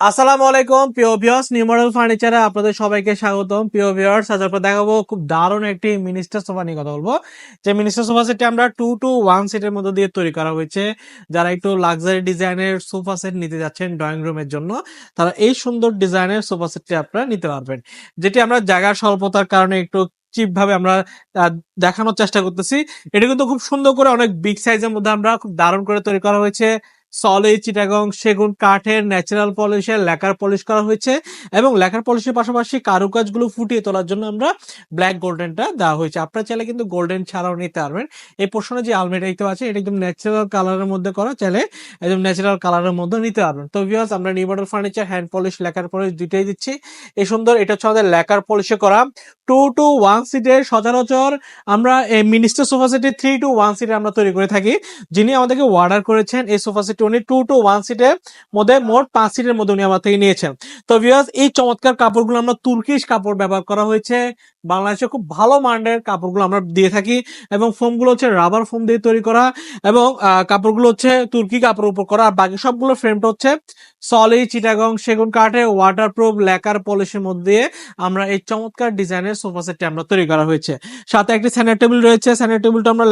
আসসালামু আলাইকুম, প্রিয় ভিউয়ার্স নিউ মডেল ফার্নিচারে আপনাদের সবাইকে স্বাগতম। প্রিয় ভিউয়ার্স আজ আপনার দেখাবো খুব দারুণ একটি মিনিস্টার সোফা নিয়ে কথা বলব। যে মিনিস্টার সোফা সেটটি আমরা টু টু ওয়ান সিটের মধ্যে দিয়ে তৈরি করা হয়েছে। যারা একটু লাক্সারি ডিজাইনের সোফা সেট নিতে যাচ্ছেন ড্রয়িং রুমের জন্য, তারা এই সুন্দর ডিজাইনের সোফা সেটটি আপনারা নিতে পারবেন। যেটি আমরা জায়গার স্বল্পতার কারণে একটু ভাবে আমরা দেখানোর চেষ্টা করতেছি। এটা কিন্তু খুব সুন্দর করে অনেক বিগ সাইজের মধ্যে আমরা খুব দারুণ করে তৈরি করা হয়েছে। সলিড চিটাগং, সেগুন, কাঠের ন্যাচারাল পলিশের লেকার পলিশ করা হয়েছে এবং লেকার পলিশের পাশাপাশি কারুকাজগুলো ফুটিয়ে তোলার জন্য আমরা ব্ল্যাক গোল্ডেনটা দেওয়া হয়েছে। আপনারা চাইলে কিন্তু গোল্ডেন ছাড়াও নিতে পারবেন। এই পোর্শনে যে আলমেটা দেখতে পাচ্ছেন এটা একদম ন্যাচারাল কালারের মধ্যে করা, চাইলে একদম ন্যাচারাল কালারের মধ্যে নিতে পারবেন। তো ভিউয়ার্স আমরা new model furniture hand polish lacquer polish দুইটাই দিচ্ছি। এই সুন্দর, এটা হচ্ছে আমাদের লেকার পলিশে করা। টু টু ওয়ান সিটের সচরাচর আমরা এই মিনিস্টার সোফা সেটে থ্রি টু ওয়ান সিটে আমরা তৈরি করে থাকি। যিনি আমাদেরকে অর্ডার করেছেন, এই সোফা সেটটি উনি টু টু ওয়ান সিটের মধ্যে মোট পাঁচ সিটের মধ্যে উনি আমার থেকে নিয়েছেন। তো ভিউয়ার্স এই চমৎকার কাপড়গুলো আমরা তুর্কিশ কাপড় ব্যবহার করা হয়েছে। বাংলাদেশে খুব ভালো মানের কাপড়গুলো আমরা দিয়ে থাকি এবং ফোমগুলো হচ্ছে রাবার ফোম দিয়ে তৈরি করা এবং কাপড়গুলো হচ্ছে তুর্কি কাপড়ের উপর করা। আর বাকি সবগুলো ফ্রেমটা হচ্ছে সলি চিটাগং সেগুন কাঠে ওয়াটারপ্রুফ লেকার পলিশের মধ্যে আমরা এই চমৎকার ডিজাইনের সোফা সেটটি আমরা তৈরি করা হয়েছে। সাথে একটি স্যানিটারি রয়েছে। স্যানিটারি টেবিলটা আমরা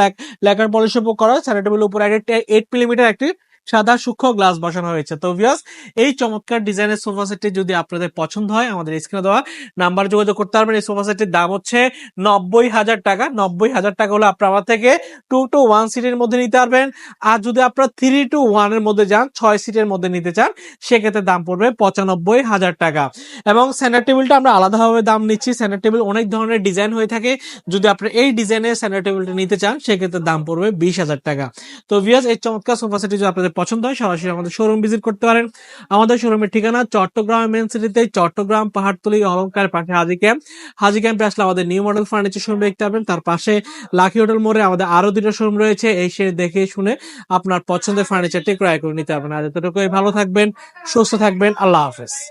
লেকার পলিশের উপর করা। স্যানিটারি টেবিলের উপর একটি এইট মিলিমিটার একটি সাদা সূক্ষ্ম গ্লাস বসানো হয়েছে। তো ভিউয়ার্স এই চমৎকার ডিজাইনের সোফা সেটটি যদি আপনাদের পছন্দ হয়, আমাদের স্ক্রিনে দেওয়া নাম্বার যোগাযোগ করতে পারবেন। এই সোফা সেটটির দাম হচ্ছে নব্বই হাজার টাকা। নব্বই হাজার টাকা হলে আপনার আমার থেকে টু টু ওয়ান সিটের মধ্যে নিতে পারবেন। আর যদি আপনার থ্রি টু ওয়ানের মধ্যে যান, ছয় সিটের মধ্যে নিতে চান, সেক্ষেত্রে দাম পড়বে পঁচানব্বই হাজার টাকা। এবং সেন্টার টেবিলটা আমরা আলাদাভাবে দাম নিচ্ছি। সেন্টার টেবিল অনেক ধরনের ডিজাইন হয়ে থাকে। যদি আপনি এই ডিজাইনের সেন্টার টেবিলটা নিতে চান, সেক্ষেত্রে দাম পড়বে বিশ হাজার টাকা। তো ভিয়াস এই চমৎকার সোফা সেটটি যদি আপনাদের পছন্দ হয়, সরাসরি আমাদের শোরুম ভিজিট করতে পারেন। আমাদের শোরুমের ঠিকানা চট্টগ্রাম মেন সিটিতে চট্টগ্রাম, পাহাড়তলি অলঙ্কার পাশে হাজি ক্যাম্প হাজি ক্যাম্পে আসলে আমাদের নিউ মডেল ফার্নিচার শোরুম দেখতে পাবেন। তার পাশে লাকি হোটেল মোড়ে আমাদের আরও দুটো শোরুম রয়েছে। এসে দেখে শুনে আপনার পছন্দের ফার্নিচারটি ক্রয় করে নিতে পারবেন। আর এতটুকুই, ভালো থাকবেন, সুস্থ থাকবেন, আল্লাহ হাফেজ।